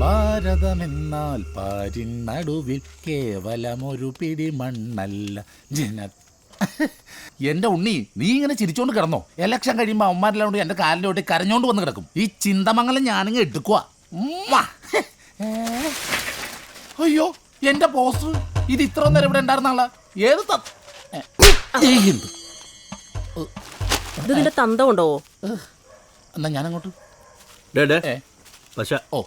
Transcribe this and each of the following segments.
ഭാരതമെന്നാൽ പാരിനടുവിൽ കേവലമൊരു പിടി മണ്ണല്ല. ജന എന്റെ ഉണ്ണി നീ ഇങ്ങനെ ചിരിച്ചോണ്ട് കിടന്നോ? എലക്ഷൻ കഴിയുമ്പോ അവന്മാരെല്ലാം കൊണ്ട് എന്റെ കാലിലോട്ട് ഒട്ടി കരഞ്ഞോണ്ട് വന്ന് കിടക്കും. ഈ ചിന്തമംഗലം ഞാനിങ്ങ് എടുക്കുക അയ്യോ എന്റെ പോസ്റ്റർ ഇത് ഇത്ര നേരം ഇവിടെ ഉണ്ടായിരുന്നാളാ ഏത് ത- ഈ ഹിന്ദ്. ഇത് നിന്റെ തന്ത കൊണ്ടോ എന്നാ ഞാനങ്ങോട്ട് പക്ഷെ ഓ.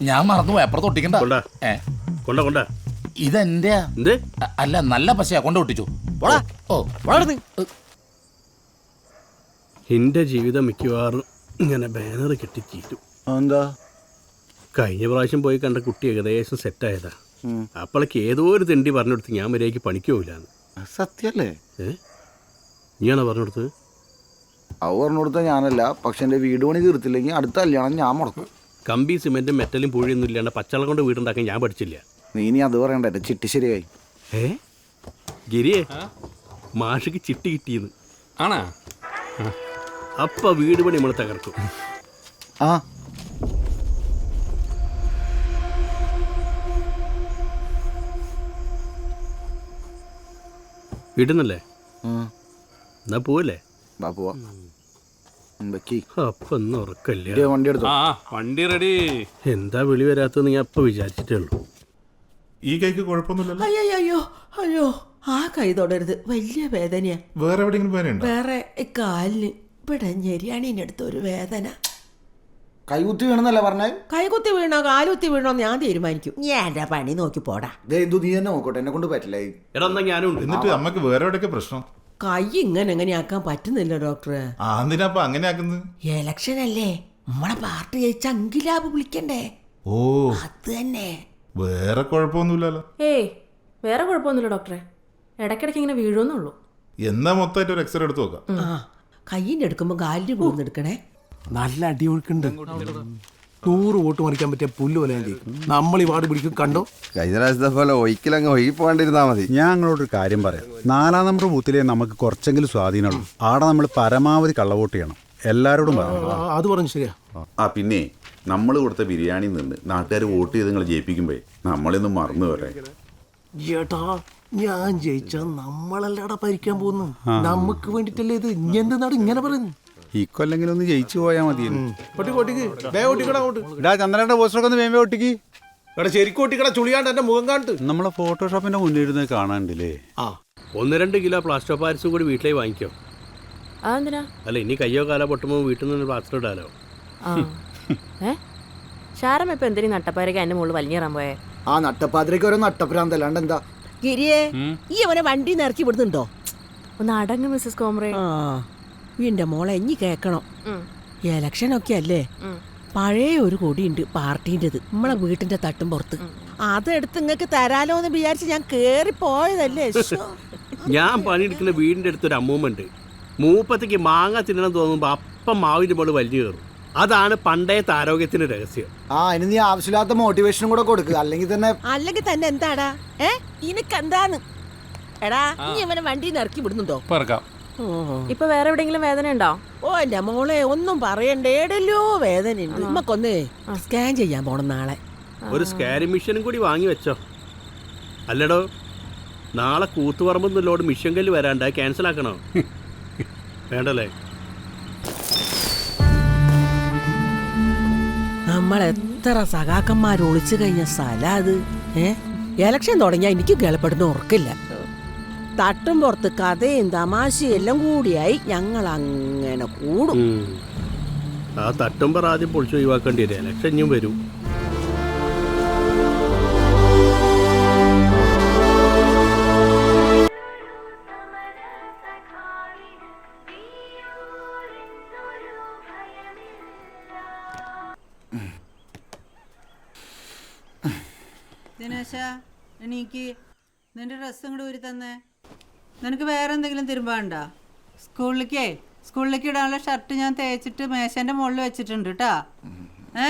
ഞാൻ മറന്നുപോയി അപ്പുറത്ത് ഒട്ടിക്കണ്ട. കൊണ്ടാ. ഏ. കൊണ്ട കൊണ്ട. ഇതെന്റെയാ എന്ത്? അല്ല നല്ല പശയാ കൊണ്ട് ഒട്ടിച്ചു. പോടാ. ഓ. എന്റെ ജീവിതം മിക്കവാറും ഇങ്ങനെ ബാനർ കെട്ടി ചീറ്റും എന്താ കഴിഞ്ഞ പ്രാവശ്യം പോയി കണ്ട കുട്ടി ഏകദേശം സെറ്റ് സെറ്റായതാ അപ്പോഴേക്ക് ഏതോ ഒരു തെണ്ടി പറഞ്ഞെടുത്ത് ഞാൻ മര്യാദയ്ക്ക് പണിക്കുമില്ലാന്ന് സത്യല്ലേ? ഏ? നീയാണോ പറഞ്ഞു പറഞ്ഞുകൊടുത്ത അത് പറഞ്ഞു കൊടുത്ത ഞാനല്ല. പക്ഷെ എന്റെ വീട് പണി തീർത്തില്ലെങ്കിൽ അടുത്ത കല്യാണം ഞാൻ മുടക്കും. കമ്പി സിമെന്റും മെറ്റലും പൂഴിയൊന്നും ഇല്ലാണ്ട് പച്ചള കൊണ്ട് വീടുണ്ടാക്കാൻ ഞാൻ പഠിച്ചില്ല. നീ ഇനി അത് പറയണ്ട ചിട്ടി ശരിയായി. ഏ? ഗിരിയെ മാഷിക്ക് ചിട്ടി കിട്ടിയെന്ന് ആണാ? അപ്പ വീട് പണി നമ്മൾ തകർക്കും. ആ. വീടുന്നല്ലേ? ഉം. എന്നാ പോവല്ലേ? വാ പോവാ വെക്കി അപ്പൊ ഒന്നും ഉറക്കല്ല ഇതേ വണ്ടി എടുത്തു. ആ വണ്ടി റെഡി. എന്താ വിളി വരാത്തത് ഞാൻ അപ്പൊ വിചാരിച്ചിട്ടേ ഉള്ളൂ. ഈ കൈക്ക് കുഴപ്പമൊന്നുമില്ലല്ലോ? അയ്യോ അയ്യോ അയ്യോ ആ കൈ തൊടരുത്. വലിയ വേദനയാ. വേറെ എവിടെയെങ്കിലും വേനയുണ്ടോ വേറെ കാലിന് ഇവിടെ അടുത്ത് ഒരു വേദന. കൈകുത്തി വീണെന്നല്ല പറഞ്ഞേ? കൈകുത്തി വീണോ കാലുത്തി വീണോ ഞാൻ തീരുമാനിക്കും. ഞാൻ എന്റെ പണി നോക്കി പോടാ. ദേ ഇത് നീ തന്നെ നോക്കട്ടെ എന്നെ കൊണ്ട് പറ്റില്ല. എടാ എന്നാ ഞാനും ഉണ്ട്. എന്നിട്ട് അമ്മയ്ക്ക് വേറെ എവിടെയൊക്കെ പ്രശ്നം? കൈ ഇങ്ങനെ എങ്ങനെയാക്കാൻ പറ്റുന്നില്ല ഡോക്ടറെ. അങ്ങനെ ആക്കുന്നത്? എലക്ഷൻ അല്ലേ? നമ്മളെ പാർട്ടി ജയിച്ച അങ്കിലാബ് വിളിക്കണ്ടേ? ഓ. അത് തന്നെ. വേറെ കുഴപ്പമൊന്നുമില്ലല്ലോ. ഏയ് വേറെ കുഴപ്പമൊന്നുമില്ല ഡോക്ടറെ. ഇടയ്ക്കിടയ്ക്ക് ഇങ്ങനെ വീഴുമെന്നുള്ളൂ. എന്നാ മൊത്തമായിട്ട് ഒരു എക്സ്റേ എടുത്ത് നോക്കാം. ആ കയ്യിന്റെ എടുക്കുമ്പോൾ കാലിന് പോകുന്നെടുക്കണേ നല്ല അടിയൊഴുക്കുണ്ട്. നൂറ് വോട്ട് മറിക്കാൻ പറ്റിയ പുല്ല് പോലെ നമ്മൾ ഈ വാർഡ് പിടിക്കും കണ്ടോ? കഴിഞ്ഞ പ്രാവശ്യത്തെ പോലെ ഒരിക്കലങ്ങ് ഒഴുകി പോകാണ്ടിരുന്നാ മതി. ഞാൻ നിങ്ങളോടൊരു കാര്യം പറയാം. നാലാം നമ്പർ ബൂത്തിലെ നമുക്ക് കുറച്ചെങ്കിലും സ്വാധീനമുള്ളൂ. ആടെ നമ്മൾ പരമാവധി കള്ളവോട്ട് ചെയ്യണം. എല്ലാവരോടും പറയണം. അത് പറഞ്ഞു ശരിയാ. ആ പിന്നെ നമ്മൾ കൊടുത്ത ബിരിയാണി നിന്ന് നാട്ടുകാർ വോട്ട് ചെയ്ത് നിങ്ങൾ ജയിപ്പിക്കുമ്പോഴേ നമ്മളൊന്നും മറന്നു വരെ ഏട്ടാ ഞാൻ ജയിച്ചാ നമ്മളല്ലടാ ഭരിക്കാൻ പോകുന്നു. നമുക്ക് വേണ്ടിട്ടല്ലേ ഇത്? ഇനി നാട് ഇങ്ങനെ പറയുന്നു ഇക്കൊല്ലെങ്കിലും ഒന്ന് ജയിച്ചു പോയാൽ മതി ചന്ദ്രന്റെ പോസ്റ്ററൊക്കെ ഒന്ന് വേമ്പേ ഒട്ടിക്ക്. എടാ ശരിക്കും ഒട്ടിക്കടാ ചുളിയാണ്ട് എന്റെ മുഖം കാണിട്ട്. നമ്മളെ ഫോട്ടോഷോപ്പിന്റെ മുന്നിൽ ഇരുന്ന് കാണാണ്ടില്ലേ? ആ ഒന്ന് രണ്ട് കിലോ പ്ലാസ്റ്റർ പാരിസും കൂടി വീട്ടിലേ വാങ്ങിക്കോ. അല്ല ഇനി കയ്യോ കാലോ പൊട്ടുമ്പോ വീട്ടിൽ നിന്ന് പ്ലാസ്റ്റർ ഇടാലോ. ശാരമ്മ ഇപ്പൊ എന്തിനീ നട്ടപ്പാരക്ക് അതിന്റെ മുകളിൽ വലിഞ്ഞേറാൻ പോയെ? ആ നട്ടപ്പാതിരക്ക് ഓരോ നട്ടപ്രാന്ത് അല്ലാണ്ട് എന്താ ഗിരിയെ ഈ അവനെ വണ്ടി നിറക്കി വിടുന്നുണ്ടോ? ഒന്ന് അടങ്ങ് മിസ്സസ് കോമ്രേ ആ. എന്റെ മോളെ ഇനി കേക്കണം. എലക്ഷൻ ഇലക്ഷനൊക്കെ അല്ലേ. പഴയ ഒരു കൊടിയുണ്ട് പാർട്ടീന്റെത് നമ്മളെ വീട്ടിന്റെ തട്ടും പുറത്ത്. അതെടുത്ത് നിങ്ങക്ക് തരാലോ എന്ന് വിചാരിച്ച് ഞാൻ കേറി പോയതല്ലേ. ഞാൻ പണിയെടുക്കുന്ന അടുത്ത് അടുത്തൊരു അമ്മൂമ്മയുണ്ട്. മൂപ്പത്തേക്ക് മാങ്ങ തിന്നണം തോന്നുമ്പോ അപ്പം മാവിന്റെ മോൾ വലിഞ്ഞു കയറും. അതാണ് പണ്ടേ ആരോഗ്യത്തിന്റെ രഹസ്യം. ആ ഇനി നീ ആവശ്യമില്ലാത്ത മോട്ടിവേഷനും കൂടെ കൊടുക്കുക അല്ലെങ്കിൽ തന്നെ അല്ലെങ്കിൽ തന്നെ എന്താടാ? ഏ? നിനക്ക് എന്താന്ന് എടാ നീ അവനെ വണ്ടി ഇറക്കി വിടുന്നുണ്ടോ? പറക്കാം. ഇപ്പൊ വേറെ എവിടെങ്കിലും വേദന ഉണ്ടോ? ഓ എന്റെ മോളെ ഒന്നും പറയണ്ടേ. എടല്ലോ വേദന ഉണ്ട് നമുക്കൊന്ന് സ്കാൻ ചെയ്യാൻ പോണം നാളെ. ഒരു സ്കാനിങ് മിഷനും കൂടി വാങ്ങി വെച്ചോ. അല്ലടോ നാളെ കൂത്തുപറമ്പെന്നുള്ളോട് മിഷൻ കല്ല് വരാണ്ട്. ക്യാൻസൽ ആക്കണോ? വേണ്ടല്ലേ? നമ്മൾ എത്ര സഖാക്കന്മാർ ഒളിച്ചു കഴിഞ്ഞ സ്ഥല അത്? ഏ? എലക്ഷൻ തുടങ്ങിയാൽ എനിക്ക് കേളപ്പെടുന്ന ഉറക്കില്ല. തട്ടും പുറത്ത് കഥയും തമാശയും എല്ലാം കൂടിയായി ഞങ്ങൾ അങ്ങനെ കൂടും ആ ആ പറ ആദ്യം പൊളിച്ച് ഒഴിവാക്കേണ്ടി വരും ഇലക്ഷൻ ഇനിയും വരും ദിനേശ എണീക്ക് നിന്റെ ഡ്രസ്സും കൂടെ ഊരി തന്നെ. നിനക്ക് വേറെ എന്തെങ്കിലും തിരുമ്പാണ്ട സ്കൂളിലേക്കേ സ്കൂളിലേക്ക് ഇടാനുള്ള ഷർട്ട് ഞാൻ തേച്ചിട്ട് മേശന്റെ മുകളിൽ വെച്ചിട്ടുണ്ട് കേട്ടാ ഏ?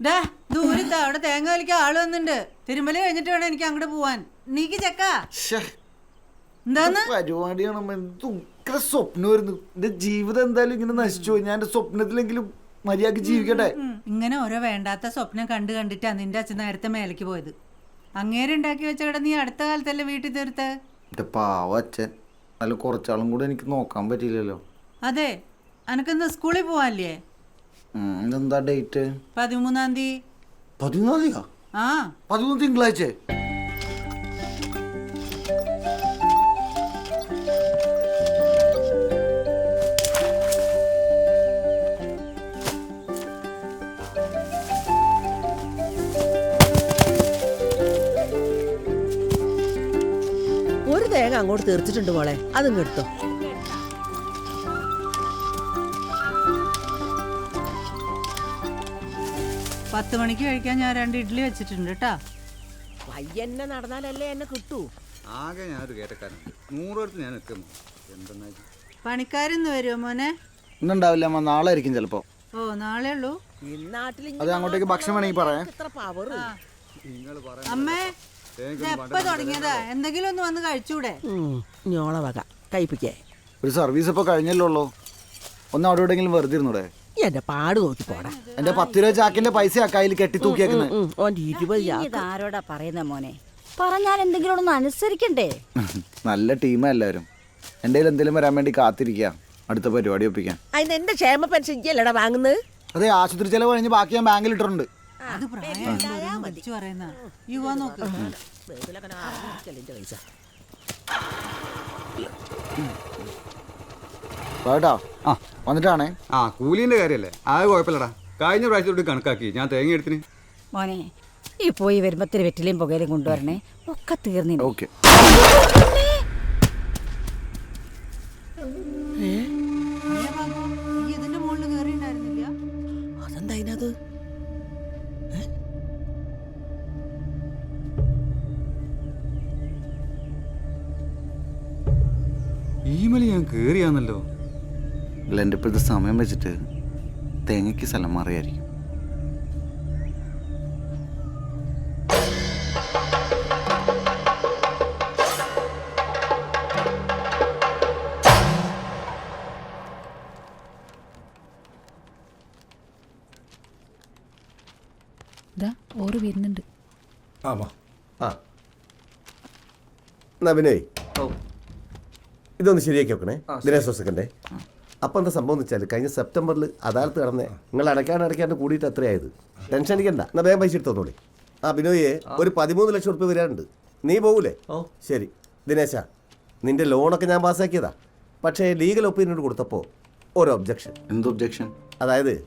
ഡാ ദൂരത്താ അവിടെ തേങ്ങ വലിക്കാൻ ആൾ വന്നിട്ടുണ്ട് തിരുമ്പൽ കഴിഞ്ഞിട്ട് വേണം എനിക്ക് അങ്ങോട്ട് പോവാൻ. നീക്ക് ചെക്കാ. ശ്ശേ, എന്താന്ന്? പരിപാടിയാണ് എന്ത് ഉഗ്ര സ്വപ്നമായിരുന്നു എന്റെ ജീവിതം എന്തായാലും ഇങ്ങനെ നശിച്ചു പോയി. ഞാൻ എന്റെ സ്വപ്നത്തിലെങ്കിലും മര്യാദയ്ക്ക് ജീവിക്കട്ടെ? ഇങ്ങനെ ഓരോ വേണ്ടാത്ത സ്വപ്നം കണ്ടു കണ്ടിട്ടാ നിന്റെ അച്ഛൻ നേരത്തെ മേലേക്ക് പോയത്. അങ്ങേര് ഉണ്ടാക്കി വെച്ച കട നീ അടുത്ത കാലത്തല്ലേ വീട്ടിൽ തീർത്ത്? എന്റെ പാവ അച്ഛൻ. അല്ല കുറച്ചാളും കൂടെ എനിക്ക് നോക്കാൻ പറ്റില്ലല്ലോ അതെ അനക്കെന്താ സ്കൂളിൽ പോവാല്ലേ ഉം, ഇതെന്താ ഡേറ്റ്? പതിമൂന്നാം തീയതി. പതിമൂന്നാം തീയതിയാ? ആ. പതിമൂന്ന് തിങ്കളാഴ്ച? അങ്ങോട്ട് തീർച്ചിട്ടുണ്ട് മോളെ. അതും എടുത്തോ. പത്ത് മണിക്ക് കഴിക്കാൻ ഞാൻ രണ്ട് ഇഡ്ഡലി വെച്ചിട്ടുണ്ട് കേട്ടാ. വയ്യന്നെ നടന്നാലല്ലേ എന്നെ കിട്ടൂ. ആകെ ഞാനൊരു കേട്ടക്കാരൻ നൂറോടത്ത് ഞാൻ എത്തുന്നു എന്തെന്നാ പണിക്കാരിന്ന് വരുമോ മോനെ? ഇന്നുണ്ടാവില്ല അമ്മ. നാളെ ആയിരിക്കും ചിലപ്പോ. ഓ നാളെ ഉള്ളൂ. ഈ നാട്ടിൽ അത് അങ്ങോട്ടേക്ക് ഭക്ഷണം വേണമെങ്കിൽ പറയാം. ഇത്ര പവർ അമ്മേ എപ്പോ തുടങ്ങിയതാ? എന്തെങ്കിലും ഒന്ന് വന്ന് കഴിച്ചൂടെ? ഞോള വക. കയ്പിക്കേ. ഒരു സർവീസ് ഇപ്പൊ കഴിഞ്ഞല്ലോ ഉള്ളൂ. ഒന്ന് അവിടെ എവിടെയെങ്കിലും വെറുതെ ഇരുന്നൂടെ? എന്റെ പാട് നോക്കി പോടാ. എന്റെ പത്ത് രൂപ ചാക്കിന്റെ പൈസ കയ്യിൽ കെട്ടി തൂക്കിയാക്കുന്നത്. ഇതാരോടാ പറയുന്ന മോനെ? പറഞ്ഞാൽ എന്തെങ്കിലും ഒന്ന് അനുസരിക്കണ്ടേ? നല്ല ടീമാ എല്ലാവരും. എന്റെ എന്തെങ്കിലും വരാൻ വേണ്ടി കാത്തിരിക്കുക അടുത്ത പരിപാടി ഒപ്പിക്കാൻ. അതിന് എന്റെ ക്ഷേമ പെൻഷൻ ഇല്ലടാ വാങ്ങുന്നത്? അതെ ആശുപത്രി ചെലവ് കഴിഞ്ഞ് ബാക്കി ഞാൻ ബാങ്കിൽ ഇട്ടിട്ടുണ്ട്. അത് പ്രായം വിളിച്ചു പറയുന്ന യുവാ നോക്ക്. കേട്ടോ ആ. വന്നിട്ടാണേ? ആ കൂലിന്റെ കാര്യല്ലേ? അത് കുഴപ്പമില്ലടാ. കഴിഞ്ഞ പ്രാവശ്യത്തോട് കണക്കാക്കി. ഞാൻ തേങ്ങ എടുത്തിന്. മോനെ ഈ പോയി വരുമ്പോ വെറ്റിലയും പുകയിലും കൊണ്ടുവരണേ. ഒക്കെ തീർന്നില്ല ഓക്കെ. സമയം വെച്ചിട്ട് തേങ്ങയ്ക്ക് സ്ഥലം മാറിയായിരിക്കും. ഓറ് വരുന്നുണ്ട്. ആ എന്നാ പിന്നെ ഇതൊന്ന് ശരിയാക്കി വെക്കണേ. ദിനേശ് സെക്കൻഡേ അപ്പം എന്താ സംഭവം എന്ന് വെച്ചാൽ കഴിഞ്ഞ സെപ്റ്റംബറിൽ അദാലത്ത് കടന്നേ നിങ്ങൾ അടയ്ക്കാൻ അടയ്ക്കാണ്ട് കൂടിയിട്ട് എത്രയായത് ടെൻഷൻ അടിക്കണ്ട. എന്നാ വേഗം പൈസ എടുത്തോളൂ ആ ബിനോയെ ഒരു പതിമൂന്ന് ലക്ഷം റുപ്യ വരാനുണ്ട്. നീ പോകൂലേ? ഓ. ശരി. ദിനേശ നിന്റെ ലോണൊക്കെ ഞാൻ പാസ്സാക്കിയതാ. പക്ഷേ ലീഗൽ ഒപ്പീനിയൻ കൊടുത്തപ്പോൾ ഒരു ഒബ്ജക്ഷൻ എന്ത് ഒബ്ജക്ഷൻ അതായത്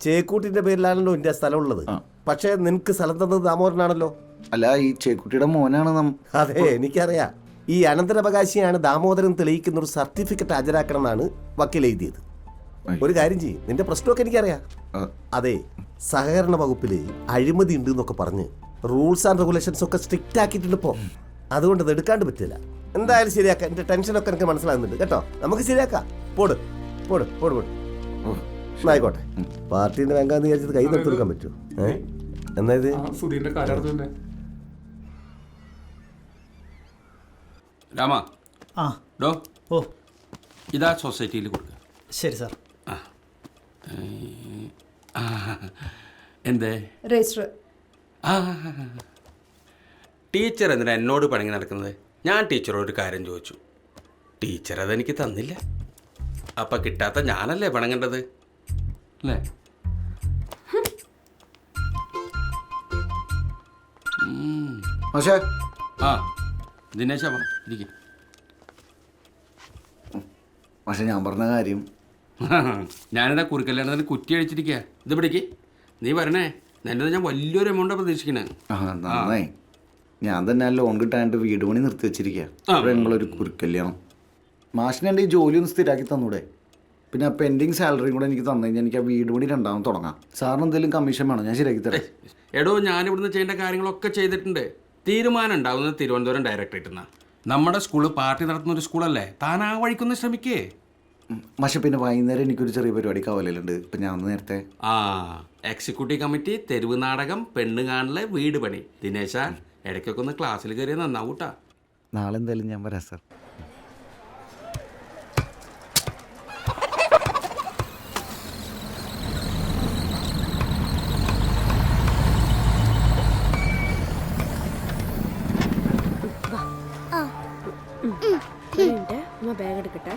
ചേക്കൂട്ടിന്റെ പേരിലാണല്ലോ ഇന്ത്യ സ്ഥലമുള്ളത്. പക്ഷേ നിനക്ക് സ്ഥലം തന്നത് ദാമോദരനാണല്ലോ. അല്ല ഈ ചേക്കുട്ടിയുടെ മോനാണ് അതെ എനിക്കറിയാം. ഈ അനന്തരാവകാശിയാണ് ദാമോദരൻ തെളിയിക്കുന്ന ഒരു സർട്ടിഫിക്കറ്റ് ഹാജരാക്കണം എന്നാണ് വക്കീൽ എഴുതിയത് ഒരു കാര്യം ചെയ്യും നിന്റെ പ്രശ്നമൊക്കെ എനിക്കറിയാം. അതെ സഹകരണ വകുപ്പിൽ അഴിമതി ഉണ്ട് എന്നൊക്കെ പറഞ്ഞ് റൂൾസ് ആൻഡ് റെഗുലേഷൻസ് ഒക്കെ സ്ട്രിക്റ്റ് ആക്കിയിട്ടുണ്ട് ഇപ്പോൾ അതുകൊണ്ട് ഇത് എടുക്കാണ്ട് പറ്റില്ല. എന്തായാലും ശരിയാക്കാം. എന്റെ ടെൻഷനൊക്കെ എനിക്ക് മനസ്സിലാകുന്നുണ്ട്. കേട്ടോ? നമുക്ക് ശരിയാക്കാം. പോട് പോട് പോട് പോട്. ആയിക്കോട്ടെ. പാർട്ടീന്റെ വെങ്കാന്ന് വിചാരിച്ചത് കൈ നിർത്തി കൊടുക്കാൻ പറ്റുമോ? ഏഹ് എന്നാ ഇത്? രാമ. ആ. ഡോ. ഓ. ഇതാ സൊസൈറ്റിയിൽ കൊടുക്കുക ശരി സാർ. ആ, എന്തേ? രജിസ്റ്റർ. ആ. ടീച്ചർ എന്തിനാ എന്നോട് പണങ്ങി നടക്കുന്നത്? ഞാൻ ടീച്ചറോട് ഒരു കാര്യം ചോദിച്ചു. ടീച്ചർ അതെനിക്ക് തന്നില്ല. അപ്പം കിട്ടാത്ത ഞാനല്ലേ പണങ്ങേണ്ടത്? അല്ലേ? ഉം. പക്ഷേ ആ. ദിനേശ ഇരിക്കും. പക്ഷെ ഞാൻ പറഞ്ഞ കാര്യം ഞാനിതാ കുറുക്കല്ലാണ്ട് കുറ്റി അടിച്ചിരിക്കുക ഇത് പിടിക്ക്. നീ പറഞ്ഞേ നിന്റെ ഞാൻ വലിയൊരു എമൗണ്ട് പ്രതീക്ഷിക്കണേ. നന്നായി. ഞാൻ തന്നെ ലോൺ കിട്ടാനായിട്ട് വീട് പണി നിർത്തി വെച്ചിരിക്കുക കുറുക്കല്യാണം മാഷിനെ ഞങ്ങളൊരു കുരുക്കല്യാണം മാഷിന് എന്റെ ഈ ജോലി ഒന്ന് സ്ഥിരാക്കി തന്നൂടെ? പിന്നെ ആ പെൻഡിങ് സാലറിയും കൂടെ എനിക്ക് തന്നു കഴിഞ്ഞാൽ എനിക്ക് ആ വീട് പണി രണ്ടാമത് തുടങ്ങാം. സാറിന് എന്തെങ്കിലും കമ്മീഷൻ വേണം? ഞാൻ ശരിയാക്കി തരാം. എടോ ഞാനിവിടുന്ന് ചെയ്യേണ്ട കാര്യങ്ങളൊക്കെ ചെയ്തിട്ടുണ്ട്. തീരുമാനം ഉണ്ടാകുന്നത് തിരുവനന്തപുരം ഡയറക്ടറേറ്റിൽ നിന്നാണ് നമ്മുടെ സ്കൂൾ പാർട്ടി നടത്തുന്ന ഒരു സ്കൂളല്ലേ? താൻ ആ വഴിക്കൊന്ന് ശ്രമിക്കേ. പക്ഷെ പിന്നെ വൈകുന്നേരം എനിക്കൊരു ചെറിയ പരിപാടി കവലുണ്ട് ഇപ്പം ഞാൻ ഒന്ന് നേരത്തെ. ആ എക്സിക്യൂട്ടീവ് കമ്മിറ്റി തെരുവ് നാടകം പെണ്ണ് കാണൽ വീട് പണി. ദിനേശ ഇടയ്ക്കൊക്കെ ഒന്ന് ക്ലാസ്സിൽ കയറിയ നന്നാവൂട്ടാ. നാളെ എന്തായാലും ഞാൻ വരാം സാർ മിനിറ്റ് അമ്മ ബാഗ് എടുക്കട്ടെ.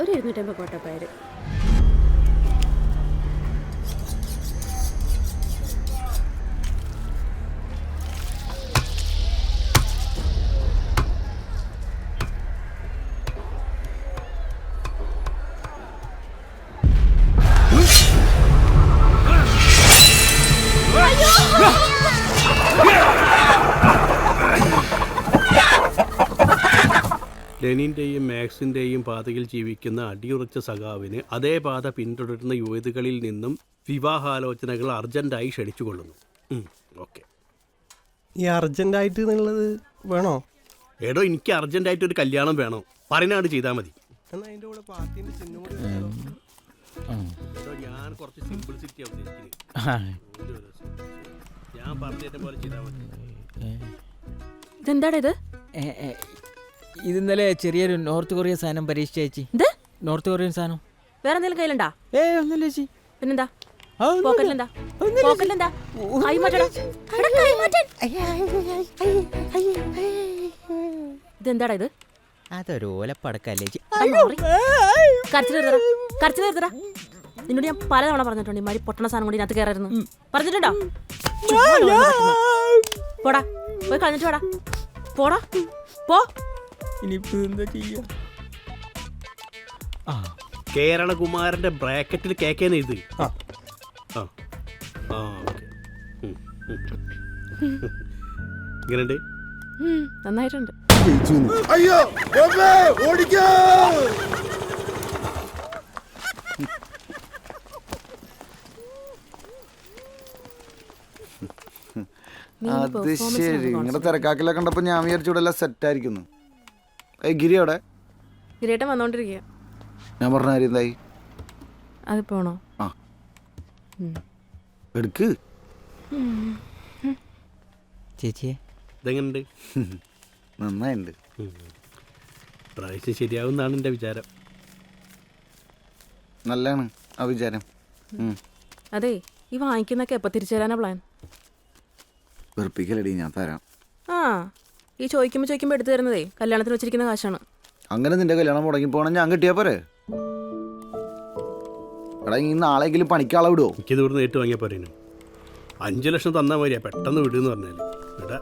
ഒരു ഇരുന്നൂറ്റമ്പത് കോട്ടപ്പയർ. ലെനിന്റെയും മാക്സിന്റെയും പാതയിൽ ജീവിക്കുന്ന അടിയുറച്ച സഖാവിന് അതേ പാത പിന്തുടരുന്ന യുവതികളിൽ നിന്നും വിവാഹാലോചനകൾ അർജന്റായി ക്ഷണിച്ചുകൊള്ളുന്നു. ഓക്കെ. ഈ അർജന്റായിട്ട് എന്നുള്ളത് വേണോ? എടോ എനിക്ക് അർജന്റായിട്ട് ഒരു കല്യാണം വേണോ? പറയുന്നാട് ചെയ്താൽ മതി. ഇതെന്താണിത്. ഞാൻ കുറച്ച് സിംപിൾസിറ്റി. ഞാൻ പറഞ്ഞ പോലെ ചെയ്താൽ മതി. ഇതെന്താടാ ഇത് ഇന്നലെ ചെറിയൊരു നോർത്ത് കൊറിയൻ സാധനം പരീക്ഷിച്ച് ചേച്ചി. നോർത്ത് കൊറിയൻ സാധനം. വേറെ എന്തെങ്കിലും കയ്യിലുണ്ടാ? ഏ ഒന്നുമില്ല ചേച്ചി. പിന്നെന്താ. പോക്കറ്റിലെന്താ പോക്കറ്റിലെന്താ. ഇതെന്താടാ ഇത്? അതൊരു ഓലപ്പടക്കല്ലേ ചേച്ചി. കരച്ചിൽ നിർത്തടാ കരച്ചിൽ നിർത്തടാ നിന്നോട് ഞാൻ പലതവണ പറഞ്ഞിട്ടുണ്ട് ഇമാരി പൊട്ടണ സാധനം കൊണ്ട് ഇതിനകത്ത് കയറായിരുന്നു പറഞ്ഞിട്ടുണ്ടോ. പോടാ പോയി കളഞ്ഞിട്ട് പോടാ പോടാ. പോ. ഇനിയിപ്പോ എന്താ ചെയ്യാ ആ കേരളകുമാരന്റെ ബ്രാക്കറ്റിൽ കേക്കേന്ന് ഇത് ആ. ആ. ആ ഓക്കെ. ഇങ്ങനെയുണ്ട്? ഉം, നന്നായിട്ടുണ്ട്. അയ്യോ ഓടിക്കോ. നീ അത് ശരി. നിങ്ങളുടെ concentrate തിരക്കാക്കിലെ കണ്ടപ്പോ ഞാൻ വിചാരിച്ചു ഇവിടെ എല്ലാം സെറ്റ് ആയിരിക്കുന്നു. ഗിരി അവിടെ കിരീട്ടം വന്നോണ്ടിരിക്കുക ഞാൻ പറഞ്ഞ കാര്യം എന്തായി? അത് പോണോ ആ. എടുക്ക്. ചേച്ചിയെ. ഇതെങ്ങനുണ്ട്? നന്നായിണ്ട്. പ്രാവശ്യം ശരിയാവുന്നാണ് എന്റെ വിചാരം. നല്ലതാണ് ആ വിചാരം. ഉം. അതെ ഈ വാങ്ങിക്കുന്നൊക്കെ എപ്പോൾ തിരിച്ചു തരാനാ പ്ലാൻ വെറുപ്പിക്കലടി ഞാൻ തരാം. ആ. ഈ ചോദിക്കുമ്പോൾ ചോദിക്കുമ്പോൾ എടുത്തു തരുന്നതേ കല്യാണത്തിന് വെച്ചിരിക്കുന്ന കാശാണ്. അങ്ങനെ നിന്റെ കല്യാണം മുടങ്ങി പോകണം ഞാൻ കിട്ടിയാ പോരെ? എടാ ഈ നാളെങ്കിലും പണിക്കാളെ വിടുവോ? എനിക്കിത് ഇവിടുന്ന് ഏറ്റു വാങ്ങിയാൽ പോരേനു. അഞ്ച് ലക്ഷം തന്നാൽ മതിയാ പെട്ടെന്ന് വിടുന്ന് പറഞ്ഞാൽ ഇവിടെ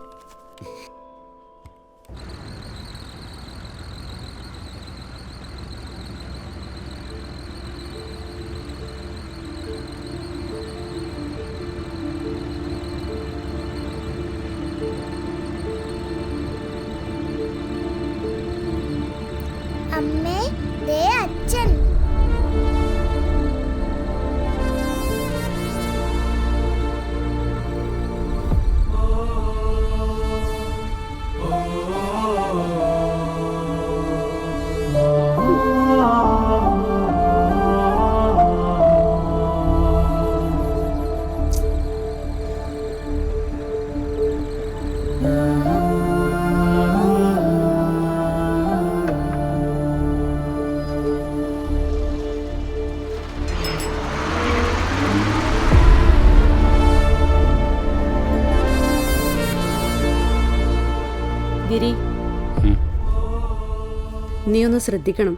നീ ഒന്ന് ശ്രദ്ധിക്കണം.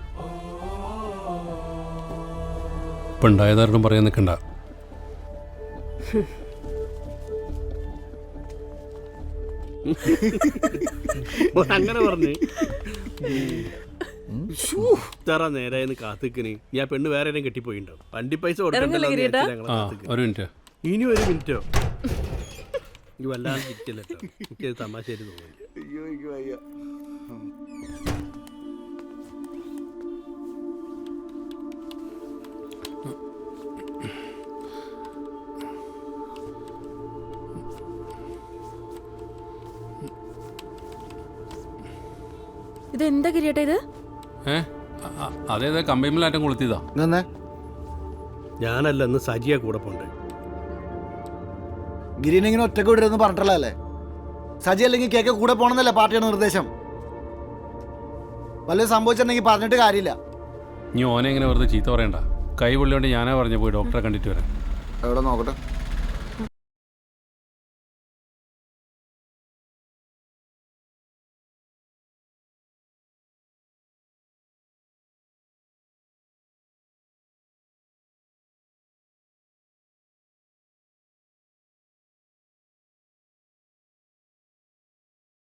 ഇപ്പം ഉണ്ടായതാരണം പറയാൻ നിൽക്കണ്ട അങ്ങനെ പറഞ്ഞു. ഇത്ര നേരായെന്ന് കാത്തിക്കന് ഞാൻ പെണ്ണ് വേറെ ആരെയും കെട്ടിപ്പോയിണ്ടാവും വണ്ടി പൈസ കൊടുക്കണ്ടല്ലോ എന്ന് കിരീട്ടാ? വിചാരിച്ചിട്ട് കാത്തിക്കണ്. ഒരു മിനിറ്റ്. ഇനി ഒരു മിനിറ്റോ? ഇത് വല്ലാതെ കിട്ടില്ല കേട്ടോ. എനിക്കത് തമാശയായിട്ട് തോന്നുന്നു ഇത് എന്താ കിരീട്ട ഇത്? അതേ അതേതാ കമ്പൈമിലാറ്റം കൊളുത്തിയതാ? ഞാനല്ല ഇന്ന് സജിയ കൂടെ പോണ്ട്. ഗിരിനെ ഇങ്ങനെ ഒറ്റയ്ക്ക് വിടരുതെന്ന് പറഞ്ഞിട്ടുള്ളതല്ലേ? സജി അല്ലെങ്കിൽ കേക്ക് കൂടെ പോണെന്നല്ലേ പാർട്ടിയുടെ നിർദ്ദേശം? വല്ല സംഭവിച്ചിട്ടുണ്ടെങ്കിൽ പറഞ്ഞിട്ട് കാര്യമില്ല. നീ ഓനെ എങ്ങനെ വെറുതെ ചീത്ത പറയണ്ട. കൈ പൊള്ളിയോണ്ട് ഞാനാ പറഞ്ഞു പോയി ഡോക്ടറെ കണ്ടിട്ട് വരാം എവിടെ നോക്കട്ടെ?